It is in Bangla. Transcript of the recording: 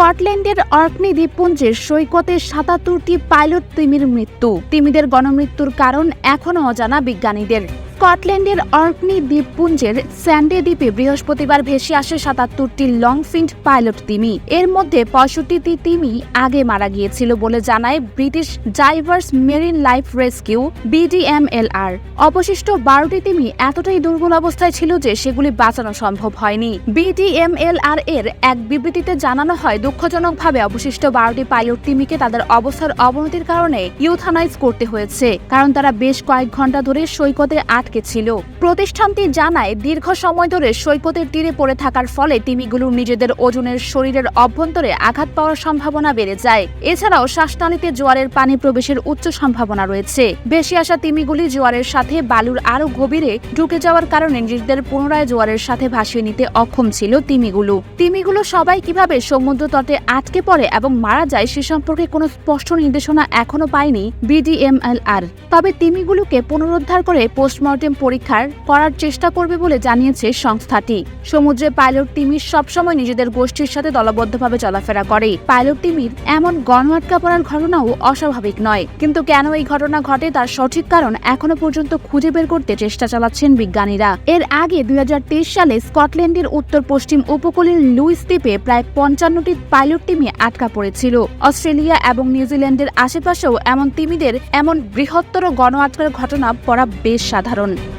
স্কটল্যান্ডের অর্কনি দ্বীপপুঞ্জের সৈকতে সাতাত্তরটি পাইলট তিমির মৃত্যু। তিমিদের গণমৃত্যুর কারণ এখনও অজানা বিজ্ঞানীদের। স্কটল্যান্ডের অর্কনি দ্বীপপুঞ্জের স্যান্ডে দ্বীপে বৃহস্পতিবার ভেসে আসে সাতাত্তরটি লংফিন্ড পাইলট তিমি। এর মধ্যে পঁয়ষট্টিটি তিমি আগে মারা গিয়েছিল বলে জানায় British divers marine life rescue, BDMLR. অবশিষ্ট বারোটি তিমি এতটাই দুর্বল অবস্থায় ছিল যে সেগুলি বাঁচানো সম্ভব হয়নি। বিডিএমএলআর এর এক বিবৃতিতে জানানো হয়, দুঃখজনকভাবে অবশিষ্ট বারোটি পাইলট তিমিকে তাদের অবস্থার অবনতির কারণে ইউথানাইজ করতে হয়েছে, কারণ তারা বেশ কয়েক ঘণ্টা ধরে সৈকতে আটকে ছিল। প্রতিষ্ঠানটি জানায়, দীর্ঘ সময় ধরে সৈকতের তীরে পড়ে থাকার ফলে তিমিগুলো নিজেদের ওজনের শরীরের অভ্যন্তরে আঘাত পাওয়ার সম্ভাবনা বেড়ে যায়। এছাড়াও শ্বাসনালীতে জোয়ারের পানি প্রবেশের উচ্চ সম্ভাবনা রয়েছে। বেশি আসা তিমিগুলি জোয়ারের সাথে বালুর আরও গভীরে ঢুকে যাওয়ার কারণে নিজেদের পুনরায় জোয়ারের সাথে ভাসিয়ে নিতে অক্ষম ছিল তিমিগুলো। তিমিগুলো সবাই কীভাবে সমুদ্র তটে আটকে পড়ে এবং মারা যায় সে সম্পর্কে কোনো স্পষ্ট নির্দেশনা এখনও পায়নি বিডিএমএলআর। তবে তিমিগুলোকে পুনরুদ্ধার করে পোস্টমর্টেম পরীক্ষার করার চেষ্টা করবে বলে জানিয়েছে সংস্থাটি। সমুদ্রে পাইলট তিমি সবসময় নিজেদের গোষ্ঠীর সাথে দলবদ্ধভাবে চলাফেরা করে। পাইলট তিমির এমন গণ আটকা পড়ার ঘটনাও অস্বাভাবিক নয়। কিন্তু কেন এই ঘটনা ঘটে তার সঠিক কারণ এখনও পর্যন্ত খুঁজে বের করতে চেষ্টা চালাচ্ছেন বিজ্ঞানীরা। এর আগে দুই হাজার তেইশ সালে স্কটল্যান্ডের উত্তর পশ্চিম উপকূলের লুইস দ্বীপে প্রায় পঞ্চান্নটি পাইলট তিমি আটকা পড়েছিল। অস্ট্রেলিয়া এবং নিউজিল্যান্ডের আশেপাশেও এমন তিমিদের এমন বৃহত্তর গণ আটকার ঘটনা পড়া বেশ সাধারণ। কারণ